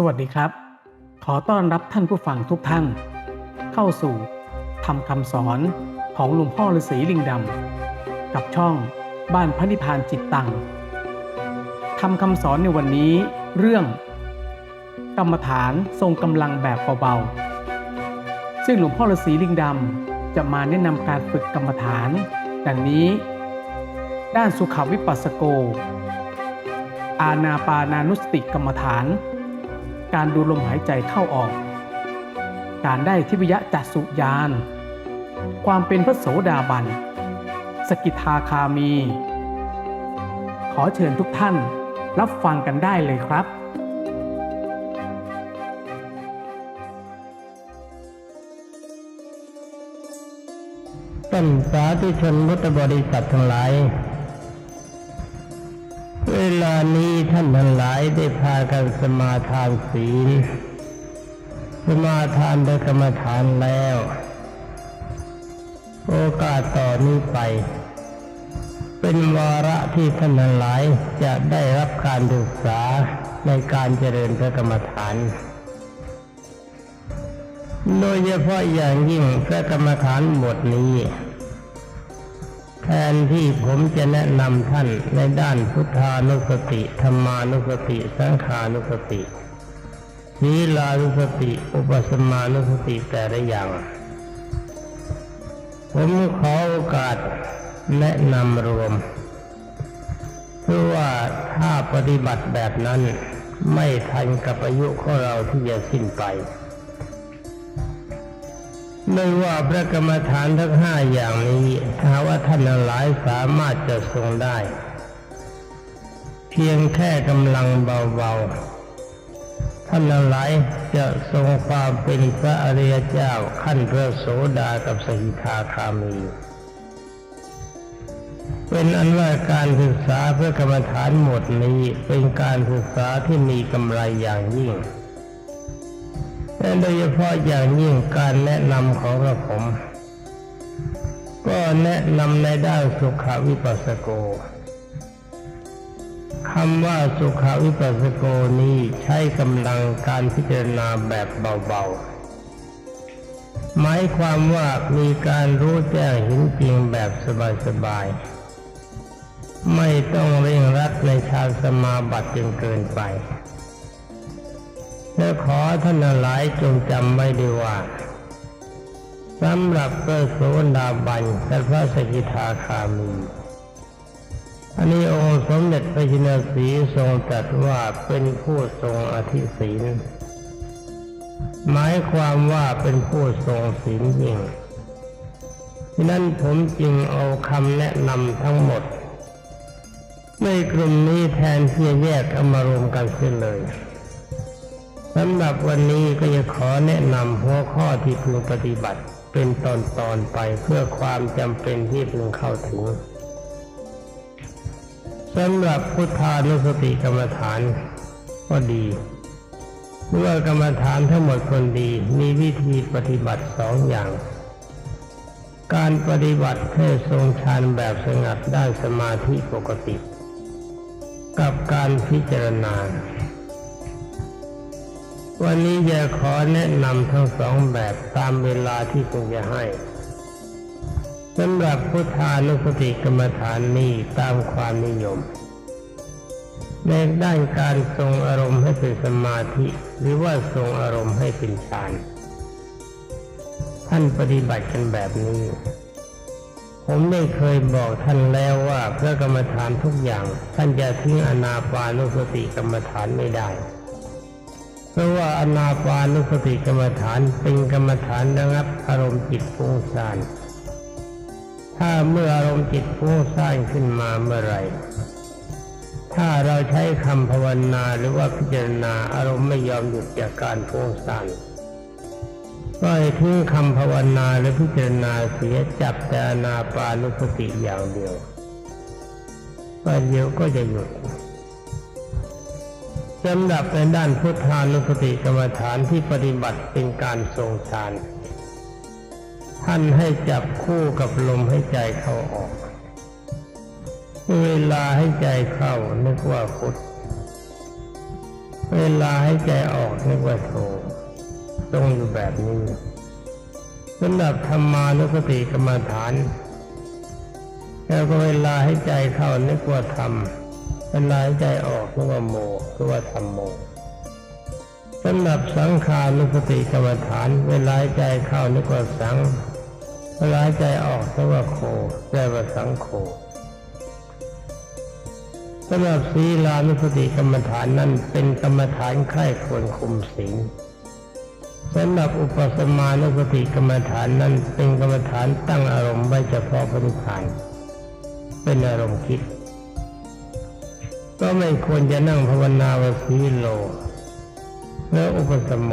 สวัสดีครับ ขอต้อนรับท่านผู้ฟังทุกท่าน เข้าสู่ทำคำสอนของหลวงพ่อฤาษีลิงดำกับช่องบ้านพระนิพพานจิตตังทำคำสอนในวันนี้เรื่อง กรรมฐานทรงกำลังแบบเบาๆ ซึ่งหลวงพ่อฤาษีลิงดำจะมาแนะนำการฝึกกรรมฐาน ดังนี้ ด้านสุขวิปัสสโก อาณาปานานุสติกรรมฐาน การดูลมหายใจเข้าออก การได้ทิพยจัสุญาน ความเป็นพระโสดาบัน สกิทาคามี ขอเชิญทุกท่านรับฟังกันได้เลยครับท่านสาธุชนพุทธบริษัททั้งหลาย ท่านทั้งหลายได้พากันสมาทานศีล สมาทานโดยกรรมฐานแล้ว โอกาสต่อนี้ไป เป็นวาระที่ท่านทั้งหลายจะได้รับการศึกษาในการเจริญพระกรรมฐาน โดยเฉพาะอย่างยิ่งพระกรรมฐานบทนี้ แทนที่ผมจะแนะนำท่านในด้านพุทธานุสติธรรมานุสติ สังขานุสติศีลานุสติ อุปสมานุสติแต่ละอย่าง ผมขอโอกาสแนะนำรวมเพื่อว่าถ้าปฏิบัติแบบนั้นไม่ทันกับอายุของเราที่จะสิ้นไป ไม่ว่าพระกรรมฐานทั้งห้าอย่างนี้ถ้าว่าท่านหลายสามารถจะทรงได้ เพียงแค่กำลังเบาๆท่านหลายจะทรงความเป็นพระอริยเจ้าขั้นพระโสดากับสกิทาคามี เป็นอันว่าการศึกษาพระกรรมฐานหมดนี้เป็นการศึกษาที่มีกำไรอย่างยิ่ง และโดยเฉพาะอย่างยิ่งการแนะนำของกระผม ก็แนะนำในด้านสุขวิปัสสโกคำว่าสุขวิปัสสโกนี้ใช้กำลังการพิจารณาแบบเบาๆ หมายความว่ามีการรู้แจ้งเห็นจริงแบบสบายๆ ไม่ต้องเร่งรัดในฌานสมาบัติจนเกินไป และขอท่านหลายจงจำไว้ด้วยว่าสำหรับพระโสดาบันและพระสกิทาคามีอันนี้องค์สมเด็จพระจินสีทรงตรัสว่าเป็นผู้ทรงอธิศีลหมายความว่าเป็นผู้ทรงศีลยิ่งฉะนั้นผมจึงเอาคำแนะนำทั้งหมด ในกลุ่มนี้แทนที่จะแยกเอามารวมกันเสียเลย สำหรับวันนี้ก็จะขอแนะนำหัวข้อที่พึงปฏิบัติ เป็นตอนตอนๆไปเพื่อความจำเป็นที่พึงเข้าถึงสำหรับพุทธานุสติกรรมฐานก็ดีเมื่อกรรมฐานทั้งหมดคนดีมีวิธีปฏิบัติสองอย่าง การปฏิบัติให้ทรงฌานแบบสงัดได้สมาธิปกติ กับการพิจารณา วันนี้จะขอแนะนำทั้งสองแบบตามเวลาที่คงจะให้สำหรับพุทธานุสติกรรมฐานนี้ตามความนิยม ในด้านการทรงอารมณ์ให้เป็นสมาธิ หรือว่าทรงอารมณ์ให้เป็นฌานท่านปฏิบัติกันแบบนี้ ผมได้เคยบอกท่านแล้วว่าพระกรรมฐานทุกอย่าง ท่านจะทิ้งอนาปานุสติกรรมฐานไม่ได้ ราะว่าอนาปานุสติกรรมฐานเป็นกรรมฐานระงับอารมณ์จิตฟุ้งซ่าน ถ้าเมื่ออารมณ์จิตฟุ้งซ่านขึ้นมาเมื่อไหรถ้าเราใช้คำภาวนาหรือว่าพิจารณาอารมณ์ไม่ยอมหยุดจากการฟุ้งซ่านก็ให้ทิ้งคำภาวนาหรือพิจารณาเสียจับแต่อนาปานุสติอย่างเดียวก็เดียวก็จะหยุด สำหรับในด้านพุทธานุสติกรรมฐานที่ปฏิบัติเป็นการทรงฌาน ท่านให้จับคู่กับลมให้ใจเข้าออก เวลาให้ใจเข้านึกว่าพุทธเวลาให้ใจออกนึกว่าโทตรงอยู่แบบนี้สำหรับธรรมานุสติกรรมฐาน แล้วก็เวลาให้ใจเข้านึกว่าธรรม เวลาให้ใจออกนึกว่าโมนึกว่าธรรมโมสำหรับสังขานุสติกรรมฐาน เวลาให้ใจเข้านึกว่าสัง เวลาให้ใจออกนึกว่าโคแปลว่าสังโฆสำหรับศีลานุสติกรรมฐานนั้นเป็นกรรมฐานใคร่ควรคุมศีลสำหรับอุปสมานุสติกรรมฐานนั้นเป็นกรรมฐานตั้งอารมณ์ไว้เฉพาะพระนิพพานเป็นอารมณ์คิด ก็ไม่ควรจะนั่งภาวนาวสีโล และอุปสมโม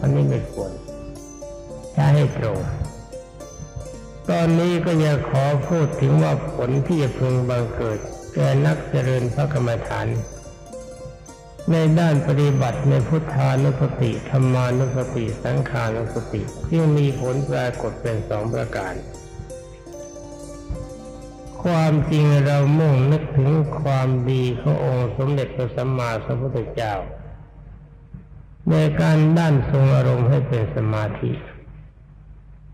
อันนี้ไม่ควรใช้ให้ตรงตอนนี้ก็อยากขอพูดถึงว่าผลที่จะพึงบังเกิด แก่นักเจริญพระกรรมฐาน ในด้านปฏิบัติในพุทธานุสติธรรมานุสติ สังขานุสติที่มีผลปรากฏเป็นสองประการ ความจริงเรามุ่งนึกถึงความดีขององค์สมเด็จพระสัมมาสัมพุทธเจ้า ในการด้านทรงอารมณ์ให้เป็นสมาธิ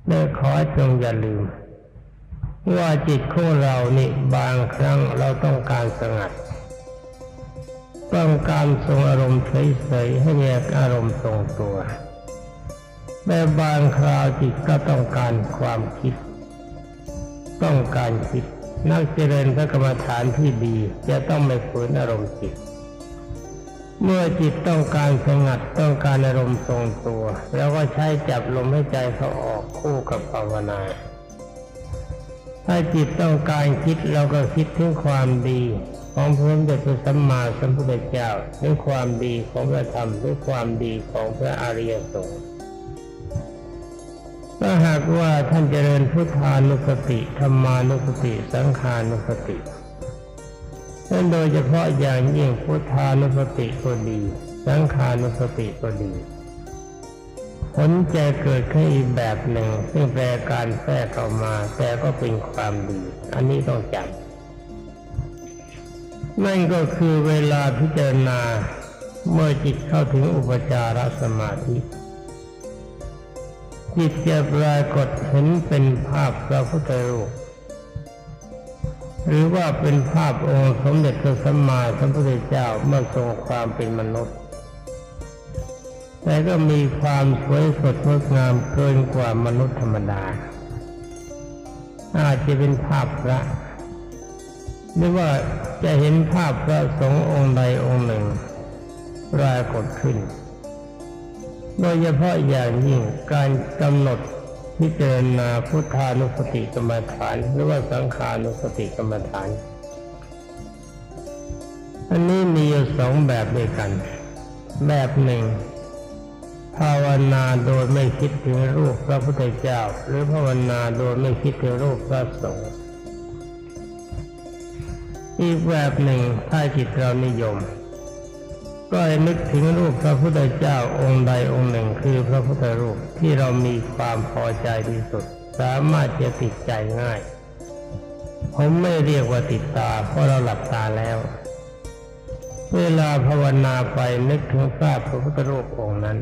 และขอจงอย่าลืม ว่าจิตของเรานี่บางครั้งเราต้องการสงัด ต้องการทรงอารมณ์เฉยๆให้มีอารมณ์ทรงตัวแต่บางคราวจิตก็ต้องการความคิด ต้องการคิด นักเจริญพระกรรมฐานที่ดี จะต้องไม่ฝืนอารมณ์จิต เมื่อจิตต้องการสงัดต้องการอารมณ์ทรงตัว แล้วก็ใช้จับลมให้ใจเขาออกคู่กับภาวนา ถ้าจิตต้องการคิดเราก็คิดถึงความดีของพระสมเด็จพระสัมมาสัมพุทธเจ้าถึงความดีของพระธรรมถึงความดีของพระอริยสงฆ์ ถ้าหากว่าท่านเจริญพุทธานุสติธรรมานุสติ สังขานุสตินั่นโดยเฉพาะอย่างยิ่งพุทธานุสติก็ดี สังขานุสติก็ดีผลจะเกิดขึ้นอีกแบบหนึ่ง ซึ่งแปลการแทรกเข้ามา แต่ก็เป็นความดี อันนี้ต้องจำนั่นก็คือเวลาพิจารณาเมื่อจิตเข้าถึงอุปจารสมาธิ จิตจะปรากฏเห็นเป็นภาพพระพุทธรูปหรือว่าเป็นภาพองค์สมเด็จพระสัมมาสัมพุทธเจ้าเมื่อทรงความเป็นมนุษย์ แต่ก็มีความสวยสดงดงามเกินกว่ามนุษย์ธรรมดา อาจจะเป็นภาพพระหรือว่าจะเห็นภาพพระสงฆ์องค์ใดองค์หนึ่งปรากฏขึ้น โดยเฉพาะอย่างยิ่งการกำหนดพิจารณาพุทธานุสติกรรมฐาน หรือว่าสังขานุสติกรรมฐาน อันนี้มีอยู่สองแบบด้วยกัน แบบหนึ่ง ภาวนาโดยไม่คิดถึงรูปพระพุทธเจ้า หรือภาวนาโดยไม่คิดถึงรูปพระสงฆ์อีกแบบหนึ่งถ้าจิตเรานิยม ก็ให้นึกถึงรูปพระพุทธเจ้าองค์ใดองค์หนึ่งคือพระพุทธรูปที่เรามีความพอใจที่สุด สามารถจะติดใจง่าย ผมไม่เรียกว่าติดตา เพราะเราหลับตาแล้ว เวลาภาวนาไปนึกถึงภาพพระพุทธรูปองค์นั้น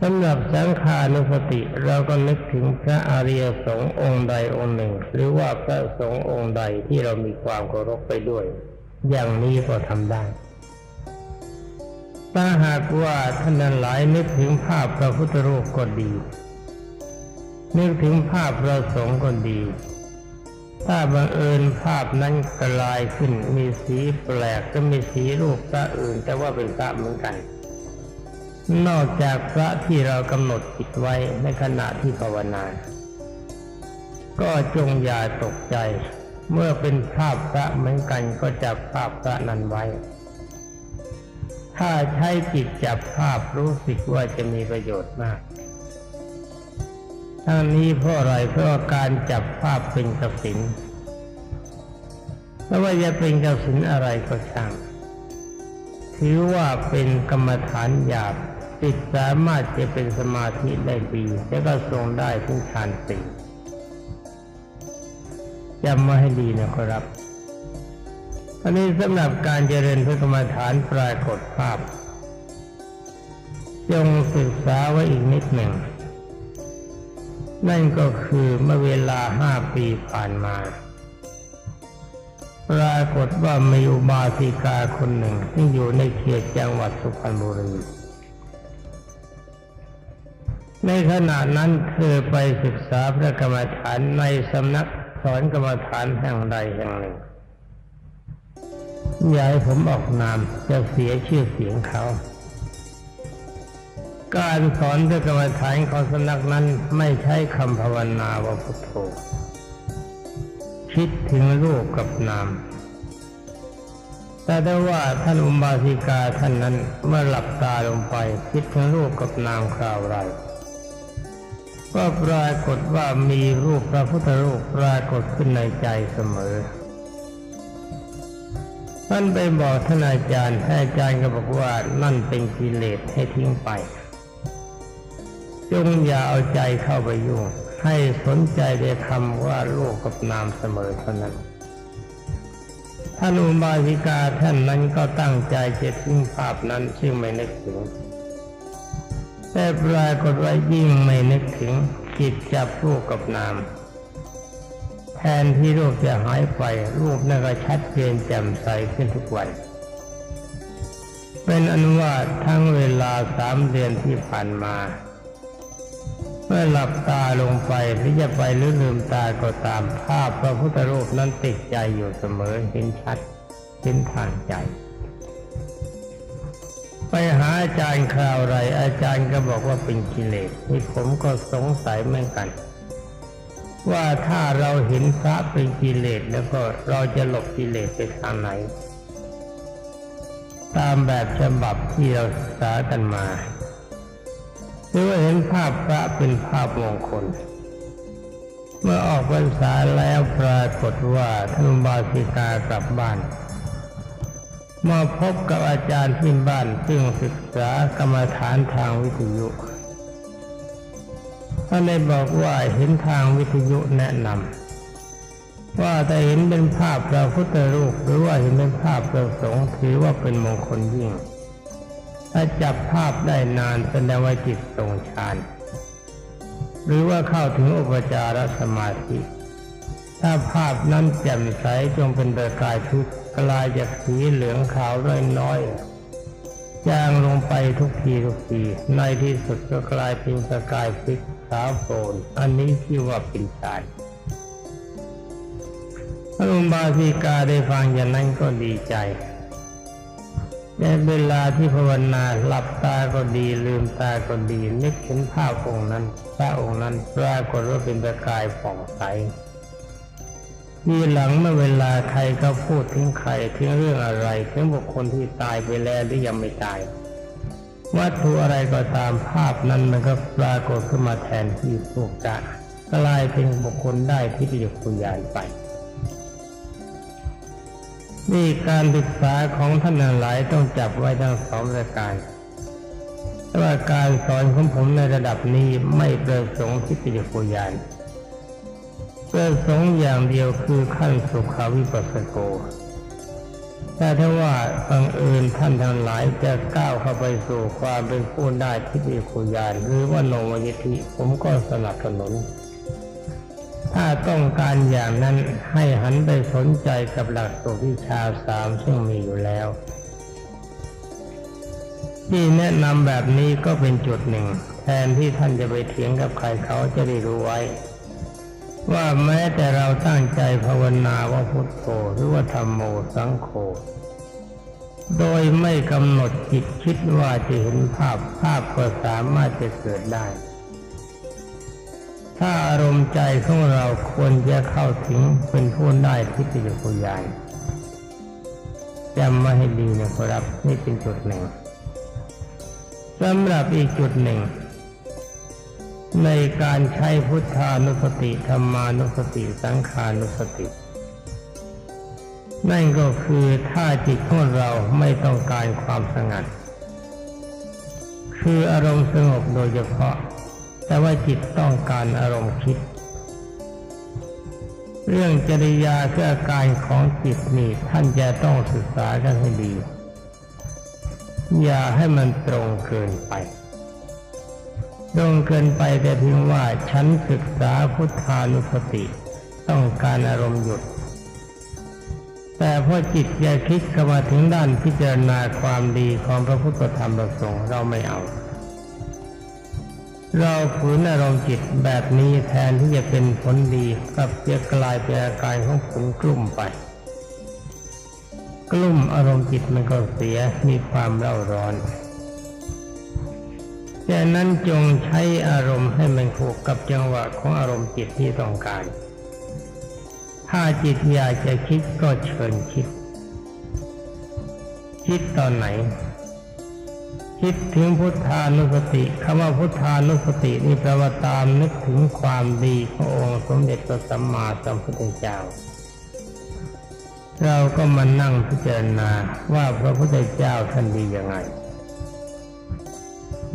สำหรับสังขานุสติเราก็นึกถึงพระอริยสงฆ์องค์ใดองค์หนึ่ง หรือว่าพระสงฆ์องค์ใดที่เรามีความเคารพไปด้วย อย่างนี้ก็ทำได้ ถ้าหากว่าท่านนั้นหลายนึกถึงภาพพระพุทธรูปก็ดี นึกถึงภาพพระสงฆ์ก็ดี ถ้าบังเอิญภาพนั้นกลายขึ้นมีสีแปลกก็มีสีรูปพระอื่น แต่ว่าเป็นพระเหมือนกัน นอกจากพระที่เรากำหนดจิตไว้ในขณะที่ภาวนา ก็จงอย่าตกใจ เมื่อเป็นภาพพระเหมือนกันก็จับภาพพระนั้นไว้ ถ้าใช้จิตจับภาพรู้สึกว่าจะมีประโยชน์มาก ทั้งนี้เพราะอะไรเพราะว่าการจับภาพเป็นกสินไม่ว่าจะเป็นกสินอะไรก็ช่างถือว่าเป็นกรรมฐานหยาบจิตสามารถจะเป็นสมาธิได้ดีและก็ทรงได้ทุกฌานสี่จำมาให้ดีนะครับ อันนี้สำหรับการเจริญพระกรรมฐานปรากฏภาพ จงศึกษาไว้อีกนิดหนึ่ง นั่นก็คือเมื่อเวลาห้าปีผ่านมา ปรากฏว่ามีอุบาสิกาคนหนึ่งที่อยู่ในเขตจังหวัดสุพรรณบุรีในขณะนั้นเธอไปศึกษาพระกรรมฐานในสำนักสอนกรรมฐานแห่งใดแห่งหนึ่ง อย่าให้ผมออกนามจะเสียชื่อเสียงเขา การสอนพระกรรมฐานของสนักนั้นไม่ใช้คำภาวนาว่าพุทโธคิดถึงรูปกับนาม แต่ได้ว่าท่านอุบาสิกาท่านนั้นเมื่อหลับตาลงไปคิดถึงรูปกับนามคราวไรก็ปรากฏว่ามีรูปพระพุทธรูปปรากฏขึ้นในใจเสมอ ท่นไปบอกท่านอาจารย์ท่านอาจารย์ก็บอกว่านั่นเป็นกิเลสให้ทิ้งไป จงอย่าเอาใจเข้าไปยุ่ง ให้สนใจในคำว่าลูกกับนามเสมอเท่านั้นท่านอุบาสิกาท่านนั้นก็ตั้งใจจะทิ้งภาพนั้นซึ่งไม่นึกถึง แต่ปรากฏว่ายิ่งไม่นึกถึงจิตจับรูปกับนาม ทนที่รูปจะหายไป รูปนั่นก็ชัดเจนแจ่มใสขึ้นทุกวัน เป็นอนุว่าทั้งเวลาสามเดือนที่ผ่านมา เมื่อหลับตาลงไปหรือจะไปหรือลืมตาก็ตามภาพพระพุทธรูปนั้นติดใจอยู่เสมอเห็นชัดเห็นทางใจ ไปหาอาจารย์คราวไร อาจารย์ก็บอกว่าเป็นกิเลสนี่ผมก็สงสัยเหมือนกัน ว่าถ้าเราเห็นพระเป็นกิเลสแล้วก็เราจะหลบกิเลสไปทางไหน ตามแบบฉบับที่เราศึกษากันมาหรือว่าเห็นภาพพระเป็นภาพมงคล เมื่อออกพรรษาแล้วปรากฏว่าท่านบาสิกากลับบ้านมาพบกับอาจารย์ที่บ้านซึ่งศึกษากรรมฐานทางวิทยุ ท่านได้บอกว่าเห็นทางวิทยุแนะนำว่าแต่เห็นเป็นภาพพระพุทธรูปหรือว่าเห็นเป็นภาพพระสงฆ์ถือว่าเป็นมงคลยิ่ง ถ้าจับภาพได้นานแสดงว่าจิตทรงฌานหรือว่าเข้าถึงอุปจารสมาธิ ถ้าภาพนั้นแจ่มใสจงเป็นประกายทุกข์กลายจากสีเหลืองขาวน้อยๆจางลงไปทุกทีทุกทีในที่สุดก็กลายเป็นประกายพลิก ขาวโปรนอันนี้ที่ว่าเป็นฌานพระอุบาสิกาได้ฟังอย่างนั้นก็ดีใจในเวลาที่ภาวนาหลับตาก็ดีลืมตาก็ดีนึกเห็นภาพองค์นั้นพระองค์นั้นปรากฏว่าเป็นประกายผ่องใสทีหลังเมื่อเวลาใครก็พูดถึงใครถึงเรื่องอะไรถึงบุคคลที่ตายไปแล้วหรือยังไม่ตาย วัตถุอะไรก็ตามภาพนั้นมันก็ปรากฏขึ้นมาแทนที่พวกจะกลายเป็นบุคคลได้ที่จะคุยานไปนี่การศึกษาของท่านหลายต้องจับไว้ทั้งสองรายการแต่ว่าการสอนของผมในระดับนี้ไม่ประสงค์ที่จะคุยานประสงค์อย่างเดียวคือขั้นสุขาวิปัสสโก แต่ถ้าว่าบังเอิญท่านทั้งหลายจะก้าวเข้าไปสู่ความเป็นผู้ได้ที่จะคุยานหรือว่าโนมยิธิผมก็สนับสนุน ถ้าต้องการอย่างนั้นให้หันไปสนใจกับหลักสูตรวิชาสามซึ่งมีอยู่แล้ว ที่แนะนำแบบนี้ก็เป็นจุดหนึ่ง แทนที่ท่านจะไปเถียงกับใครเขาจะได้รู้ไว้ ว่าแม้แต่เราตั้งใจภาวนาว่าพุทโธหรือว่าธรรมโมสังโฆโดยไม่กำหนดจิตคิดว่าจะเห็นภาพภาพก็สามารถจะเกิดได้ ถ้าอารมณ์ใจของเราควรจะเข้าถึงเป็นผู้ได้ทิฏฐิปุญญาณจำมาให้ดีนะครับนี่เป็นจุดหนึ่งสำหรับอีกจุดหนึ่ง ในการใช้พุทธานุสติธรรมานุสติสังขานุสติ นั่นก็คือถ้าจิตของเราไม่ต้องการความสงัด คืออารมณ์สงบโดยเฉพาะ แต่ว่าจิตต้องการอารมณ์คิด เรื่องจริยาคืออการของจิตนี่ท่านจะต้องศึกษากันให้ดี อย่าให้มันตรงเกินไป ตรงเกินไปแต่เพียงว่าฉันศึกษาพุทธานุสติ ต้องการอารมณ์หยุด แต่พอจิตอย่าคิดเข้ามาถึงด้านพิจารณาความดีของพระพุทธธรรมประสงค์เราไม่เอา เราฝืนอารมณ์จิตแบบนี้แทนที่จะเป็นผลดีกลับจะกลายเป็นอาการของผลกลุ่มไป กลุ่มอารมณ์จิตมันก็เสียมีความเร่าร้อน ดังนั้นจงใช้อารมณ์ให้มันถูกกับจังหวะของอารมณ์จิตที่ต้องการ ถ้าจิตอยากจะคิดก็เชิญคิด คิดตอนไหน คิดถึงพุทธานุสติคำว่าพุทธานุสตินี่แปลว่าตามนึกถึงความดีขององค์สมเด็จพระสัมมาสัมพุทธเจ้าเราก็มานั่งพิจารณาว่าพระพุทธเจ้าท่านดียังไง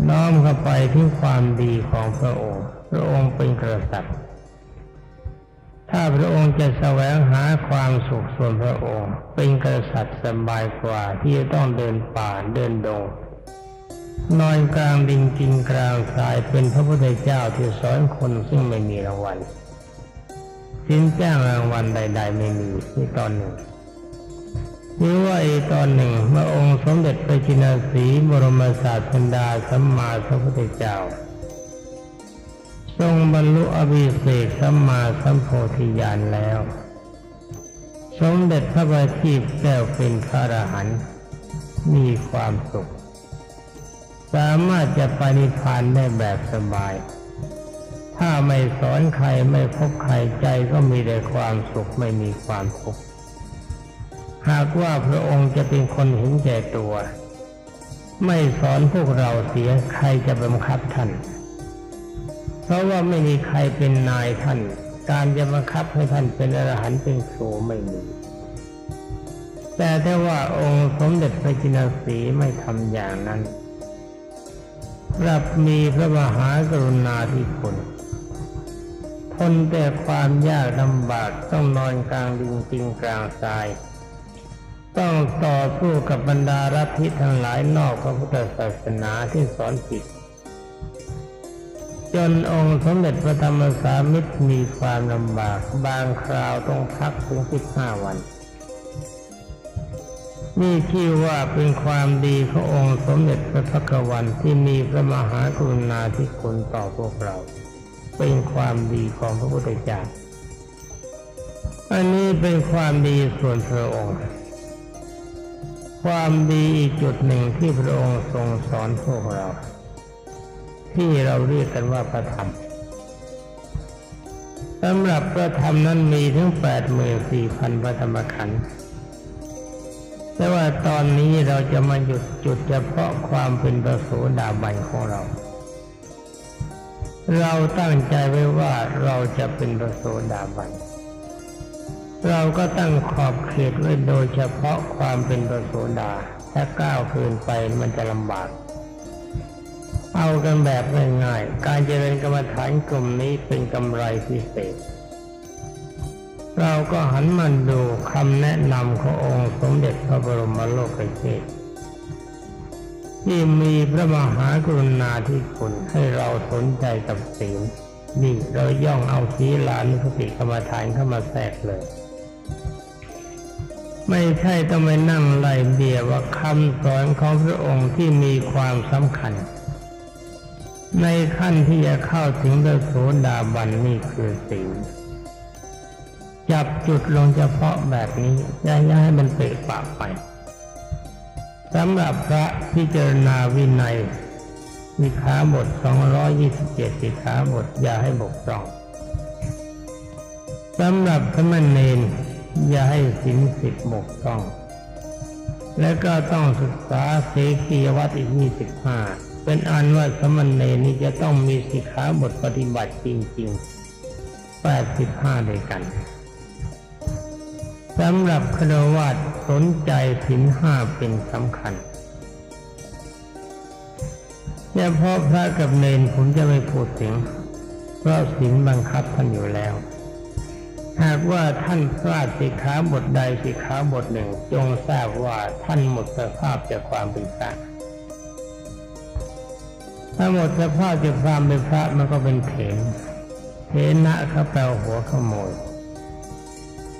น้อมเข้าไปที่ความดีของพระองค์ พระองค์เป็นกษัตริย์ ถ้าพระองค์จะแสวงหาความสุขส่วนพระองค์ เป็นกษัตริย์สบายกว่าที่จะต้องเดินป่าเดินดงนอนกลางดินกินกลางทรายเป็นพระพุทธเจ้าที่สอนคนซึ่งไม่มีรางวัลสินจ้างรางวัลใด ๆ ไม่มีนี่ตอนหนึ่ง หรือว่าอีกตอนหนึ่งเมื่อองค์สมเด็จพระจินาสีบรมศาสดาสัมมาสัมพุทธเจ้า ทรงบรรลุอภิเศกสัมมาสัมโพธิญาณแล้ว สมเด็จพระบัณฑิตแก้วเป็นพระอรหันต์มีความสุข สามารถจะปนิพานได้แบบสบาย ถ้าไม่สอนใครไม่พบใครใจก็มีแต่ความสุขไม่มีความทุกข์ หากว่าพระองค์จะเป็นคนเห็นแก่ตัว ไม่สอนพวกเราเสียใครจะบังคับท่าน เพราะว่าไม่มีใครเป็นนายท่าน การจะบังคับให้ท่านเป็นอรหันต์เป็นครูไม่มีแต่ถ้าว่าองค์สมเด็จพระจินสีไม่ทำอย่างนั้นกลับมีพระมหากรุณาธิคุณทนแต่ความยากลำบากต้องนอนกลางดินจริงกลางทราย ต้องต่อสู้กับบรรดารัฐิทั้งหลายนอกพระพุทธศาสนาที่สอนผิด จนองค์สมเด็จพระธรรมสามิตรมีความลำบาก บางคราวต้องพักถึงสิบห้าวัน นี่ที่ว่าเป็นความดีขององค์สมเด็จพระพักวันที่มีพระมหากรุณาธิคุณต่อพวกเรา เป็นความดีของพระพุทธเจ้าอันนี้เป็นความดีส่วนพระองค์ ความดีอีกจุดหนึ่งที่พระองค์ทรงสอนพวกเรา ที่เราเรียกกันว่าพระธรรมสำหรับพระธรรมนั้นมีถึงแปดหมื่นสี่พันพระธรรมขันธ์แต่ว่าตอนนี้เราจะมาหยุดจุดเฉพาะความเป็นประโสดาบันของเรา เราตั้งใจไว้ว่าเราจะเป็นประโสดาบัน เราก็ตั้งขอบเขตไว้โดยเฉพาะความเป็นประโสดา ถ้าก้าวเกินไปมันจะลำบาก เอากันแบบง่ายๆ การเจริญกรรมฐานกลุ่มนี้เป็นกำไรพิเศษ เราก็หันมาดูคำแนะนำขององค์สมเด็จพระบรมโลกเชษฐ์ที่มีพระมหากรุณาธิคุณให้เราสนใจกับศีลนี่เราย่องเอาศีลานุสติกรรมฐานเข้ามาแทรกเลย ไม่ใช่ต้องไปนั่งไล่เบียว่าคำสอนของพระองค์ที่มีความสำคัญ ในขั้นที่จะเข้าถึงพระโสดาบันนี่คือศีลจับจุดลงเฉพาะแบบนี้อย่ายให้มันเปะปากไปสำหรับพระพิจารณาวินัยมีขาบท 227สิขาบทอย่าให้บกพร่องสำหรับสมณเณร อย่าให้สินสิบบกพร่อง และก็ต้องศึกษาเสกียวัตรอีก25เป็นอันว่าสมณเณรนี้จะต้องมีสิกขาบทปฏิบัติจริงๆ85ด้วยกันสำหรับครวาสสนใจสินห้าเป็นสำคัญเฉพาะพระกับเนนผมจะไม่พูดถึงเพราะสินบังคับท่านอยู่แล้ว หากว่าท่านพลาดสิกขาบทใดสิกขาบทหนึ่ง จงทราบว่าท่านหมดสภาพจากความเป็นพระถ้าหมดสภาพจากความเป็นพระมันก็เป็นเถนเถนะเขาแปลว่าหัวขโมย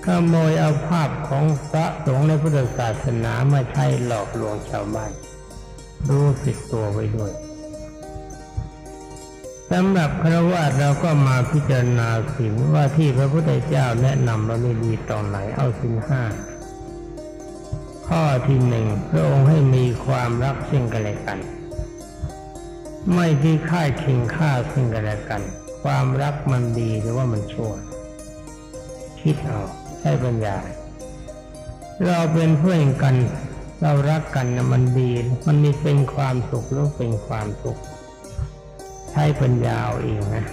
ขโมยเอาภาพของพระสงฆ์ในพุทธศาสนามาใช้หลอกลวงชาวบ้านรู้สึกตัวไว้ด้วย สำหรับครวญเราก็มาพิจารณาสินว่าที่พระพุทธเจ้าแนะนำเราไม่ดีตอนไหนเอาสินห้าข้อที่หนึ่งพระองค์ให้มีความรักซึ่งกันและกัน ไม่ที่ค่ายเคียงค่าซึ่งกันและกัน ความรักมันดีหรือว่ามันชั่ว คิดเอาใช้ปัญญา เราเป็นเพื่อนกัน เรารักกันนะมันดี มันมีเป็นความสุขหรือเป็นความทุกข์ ใช้ปัญญาเองนะ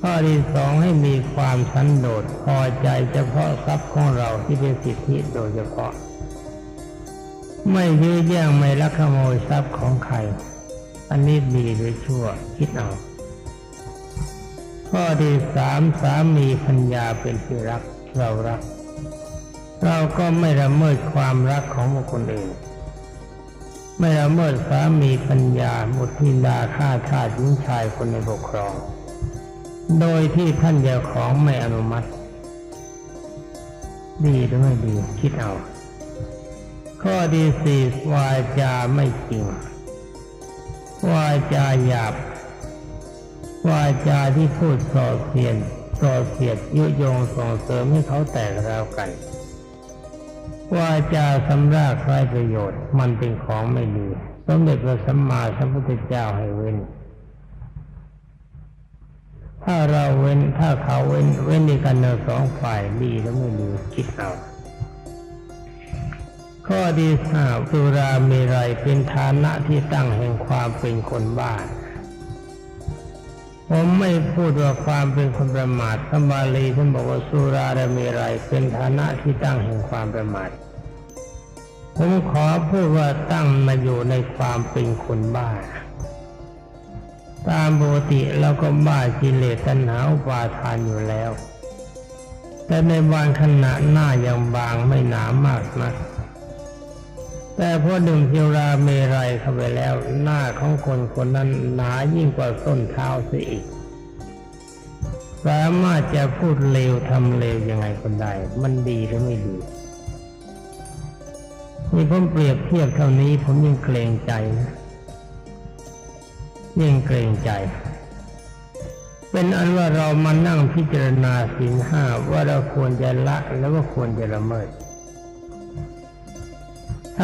ข้อที่สองให้มีความชันโดษพอใจเฉพาะทรัพย์ของเราที่เป็นสิทธิโดยเฉพาะ ไม่ยื้อแย่งไม่ลักขโมยทรัพย์ของใคร อันนี้ดีหรือชั่วคิดเอาข้อที่สามสามีพัญญาเป็นที่รักเรารัก เราก็ไม่ละเมิดความรักของบุคคลอื่น ไม่ละเมิดสามีปัญญาบุตรธิดาฆ่าทาสหญิงชายคนในปกครอง โดยที่ท่านเจ้าของไม่อนุมัติ ดีหรือไม่ดี คิดเอา ข้อที่สี่วาจาไม่จริง วาจาหยาบ วาจาที่พูดส่อเสียนส่อเสียดยุยงส่งเสริมให้เขาแตกราวกัน วาจาสำรากไร้ประโยชน์ มันเป็นของไม่ดี สมเด็จพระสัมมาสัมพุทธเจ้าให้เว้น ถ้าเราเว้นถ้าเขาเว้นเว้นในกันเนสองฝ่ายดีแล้วไม่ดีคิดเอาข้อที่ห้าสุราเมรัยเป็นฐานะที่ตั้งแห่งความเป็นคนบ้า ผมไม่พูดว่าความเป็นคนประมาทธรรมบาลีท่านบอกว่าสุราและเมรัยเป็นฐานะที่ตั้งแห่งความประมาท ผมขอพูดว่าตั้งมาอยู่ในความเป็นคนบ้า ตามปกติเราก็บ้ากิเลสตัณหาอุปาทานอยู่แล้ว แต่ในบางขณะหน้ายังบางไม่หนามากนัก แต่พอดื่มเทียวราเมรัยเข้าไปแล้ว หน้าของคนคนนั้นหนายิ่งกว่าส้นเท้าเสียอีกสามารถจะพูดเลวทำเลวยังไงคนใดมันดีหรือไม่ดีนี่ผมเปรียบเทียบเท่านี้ผมยังเกรงใจนะยิ่งเกรงใจ เป็นอันว่าเรามานั่งพิจารณาสินห้าว่าเราควรจะละแล้วว่าควรจะละเมิด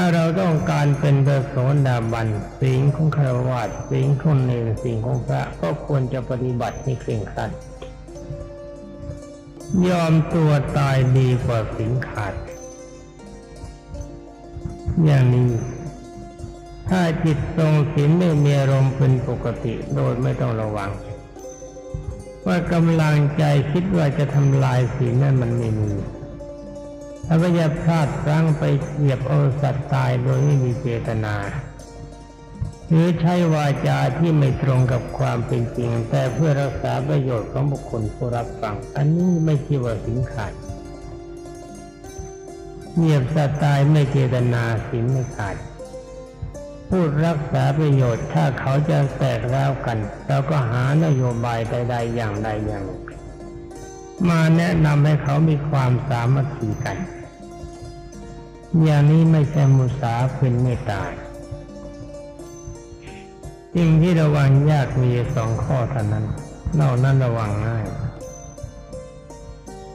ถ้าเราต้องการเป็นพระโสดาบันสิ่งของคารวะสิ่งของเนรสิ่งของพระก็ควรจะปฏิบัติให้เคร่งครัดยอมตัวตายดีกว่าสินขาด อย่างนี้ ถ้าจิตทรงศีลไม่มีอารมณ์เป็นปกติโดยไม่ต้องระวัง ว่ากำลังใจคิดว่าจะทำลายศีลนั่นมันไม่มี ถ้าไม่จะพลาดพลั้งไปเหยียบเอาสัตว์ตายโดยไม่มีเจตนา หรือใช้วาจาที่ไม่ตรงกับความเป็นจริง แต่เพื่อรักษาประโยชน์ของบุคคลผู้รับฟัง อันนี้ไม่ใช่ว่าสินขาดเหยียบสัตว์ตายไม่เจตนาสินไม่ขาดพูดรักษาประโยชน์ถ้าเขาจะแตกร้าวกันเราก็หานโยบายใดๆอย่างใดอย่าง มาแนะนำให้เขามีความสามัคคีกัน อย่างนี้ไม่ใช่มุสาเป็นเมตตายสิ่งที่ระวังยากมีสองข้อเท่านั้นนอกนั้นระวังง่าย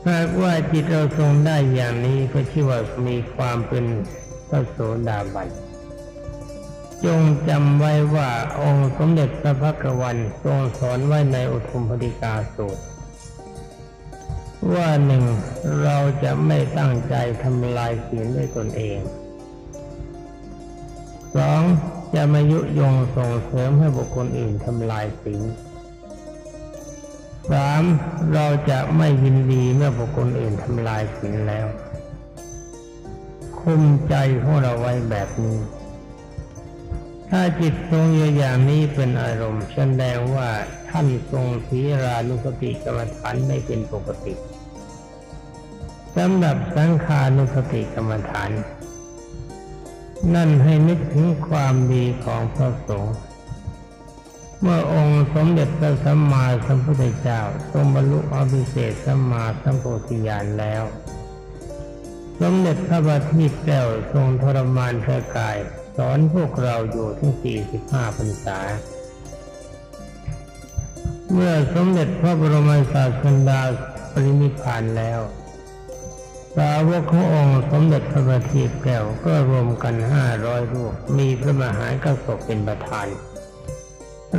หากว่าจิตเราทรงได้อย่างนี้ก็ชื่อว่ามีความเป็นพระโสดาบันจงจำไว้ว่าองค์สมเด็จพระพักวันทรงสอนไว้ในอุทุมพดิกาสูตร ว่าหนึ่งเราจะไม่ตั้งใจทำลายศีลด้วยตนเองสองจะไม่ยุยงส่งเสริมให้บุคคลอื่นทำลายศีลสามเราจะไม่ยินดีเมื่อบุคคลอื่นทำลายศีลแล้ว คุมใจของเราไว้แบบนี้ ถ้าจิตทรงอยู่อย่างนี้เป็นอารมณ์แสดงว่า ท่านทรงศีรานุสติกรรมฐานไม่เป็นปกติสำหรับสังขานุสติกรรมฐาน นั่นให้นึกถึงความดีของพระสงฆ์เมื่อองค์สมเด็จพระสัมมาสัมพุทธเจ้าทรงบรรลุอภิเศษสัมมาสัมโพธิญาณแล้ว สมเด็จพระบัณฑิตแก้วทรงทรมานพระกาย สอนพวกเราอยู่ถึง 45พรรษา เมื่อสมเด็จพระบรมศาสดาปรินิพานแล้ว สาวกขององค์สมเด็จพระบัณฑิตแก้วก็รวมกันห้าร้อยรูป มีพระมหากษัตริย์เป็นประธาน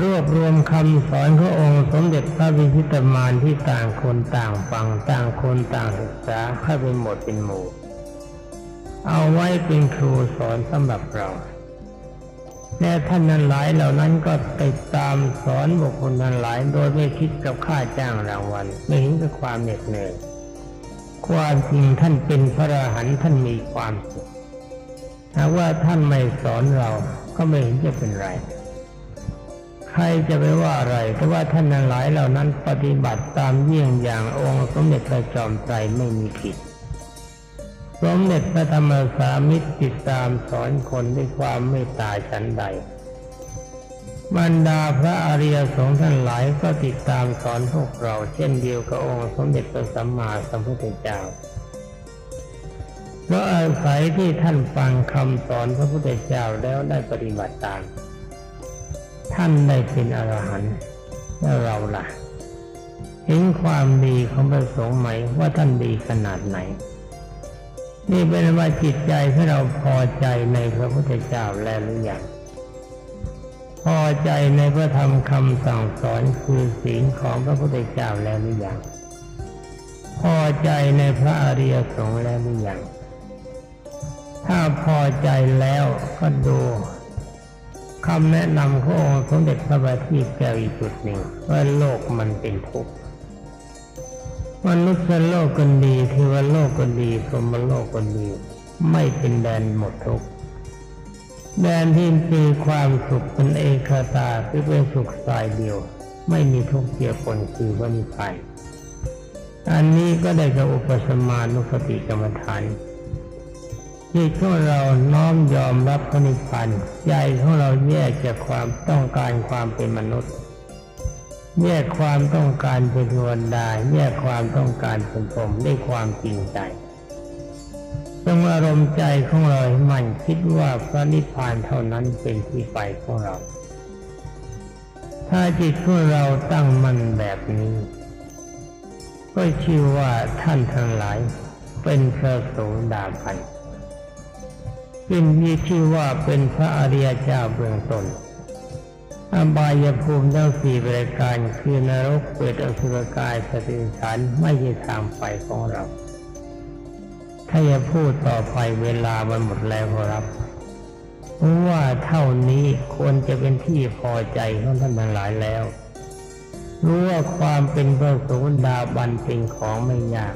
รวบรวมคำสอนขององค์สมเด็จพระวิชิตมารที่ต่างคนต่างฟังต่างคนต่างศึกษาให้เป็นหมดเป็นหมู่ เอาไว้เป็นครูสอนสำหรับเรา และท่านนั้นหลายเหล่านั้นก็ติดตามสอนบุคคลนั้นหลาย โดยไม่คิดกับค่าจ้างรางวัลไม่เห็นกับความเหน็ดเหนื่อยความจริงท่านเป็นพระอรหันต์ท่านมีความสุขถ้าว่าท่านไม่สอนเราก็ไม่เห็นจะเป็นไร ใครจะไปว่าอะไรแต่ว่าท่านนั้นหลายเหล่านั้นปฏิบัติตามเยี่ยงอย่างองค์สมเด็จพระจอมไตรไม่มีผิด สมเด็จพระธรรมสามิตรติดตามสอนคนด้วยความเมตตาฉันใด บรรดาพระอริยสงฆ์ท่านหลายก็ติดตามสอนพวกเรา เช่นเดียวกับองค์สมเด็จพระสัมมาสัมพุทธเจ้าเพราะอาศัยที่ท่านฟังคำสอนพระพุทธเจ้าแล้วได้ปฏิบัติตาม ท่านได้เป็นอรหันต์แล้วเราล่ะ เห็นความดีของพระสงฆ์ไหมว่าท่านดีขนาดไหน นี่เป็นว่าจิตใจที่เราพอใจในพระพุทธเจ้าแล้วหรือยังพอใจในพระธรรมคำสั่งสอนคือศีลของพระพุทธเจ้าแล้วหรือยังพอใจในพระอริยสงฆ์แล้วหรือยังถ้าพอใจแล้วก็ดูคำแนะนำขององค์สมเด็จพระบัณฑิตแก้วอีกจุดหนึ่งว่าโลกมันเป็นทุกข์ มนุษย์โลกก็ดีเทวโลกก็ดีพรหมโลกก็ดี ไม่เป็นแดนหมดทุกข์แดนที่มีความสุขเป็นเอกตาคือเป็นสุขสายเดียว ไม่มีทุกข์เกี่ยวปนคือว่านิพพานอันนี้ก็ได้กับอุปสมานุสติกรรมฐานที่ของเราน้อมยอมรับพระนิพพานใจของเราแยกจากความต้องการความเป็นมนุษย์ แยกความต้องการเป็นเทวดาแยกความต้องการเป็นผมด้วยความจริงใจจงอารมณ์ใจของเราให้มันคิดว่าพระนิพพานเท่านั้นเป็นที่ไปของเรา ถ้าจิตของเราตั้งมั่นแบบนี้ ก็ชื่อว่าท่านทั้งหลายเป็นพระโสดาบันเป็นมีชื่อว่าเป็นพระอริยเจ้าเบื้องต้น อบายภูมิทั้งสี่บรายการคือนรกเปรตอสุรกายสติฉันไม่ใช่ทางไปของเรา ถ้าจะพูดต่อไปเวลามันหมดแล้วครับเพราะว่าเท่านี้ควรจะเป็นที่พอใจของท่านทั้งหลายแล้ว รู้ว่าความเป็นพระโสดาบันเป็นของไม่ยาก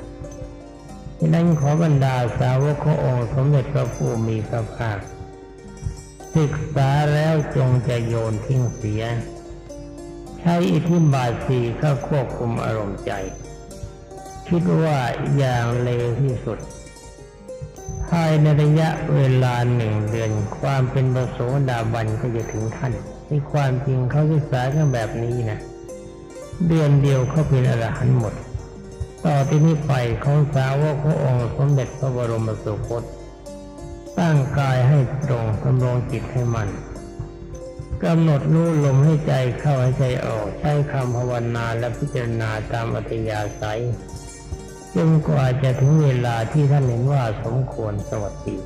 ฉะนั้นขอบรรดาสาวกขององค์สมเด็จพระผู้มีพระภาค ศึกษาแล้วจงจะโยนทิ้งเสีย ใช้อิทธิบาทสีเข้าควบคุมอารมณ์ใจ คิดว่าอย่างเลวที่สุด ภายในระยะเวลาหนึ่งเดือน ความเป็นประโสดาบันก็จะถึงท่านในความจริงเขาศึกษากันแบบนี้นะเดือนเดียวเขาเป็นอรหันต์หมด ต่อที่นี้ไปของสาวกขององค์สมเด็จพระบรมสุคต ตั้งกายให้ตรงกำรงจิตให้มันกำหนดรู้ลมให้ใจเข้าให้ใจออก ใช้คำภาวนาและพิจารณาตามอัธยาศัยจนกว่าจะถึงเวลาที่ท่านเห็นว่าสมควรสวัสดี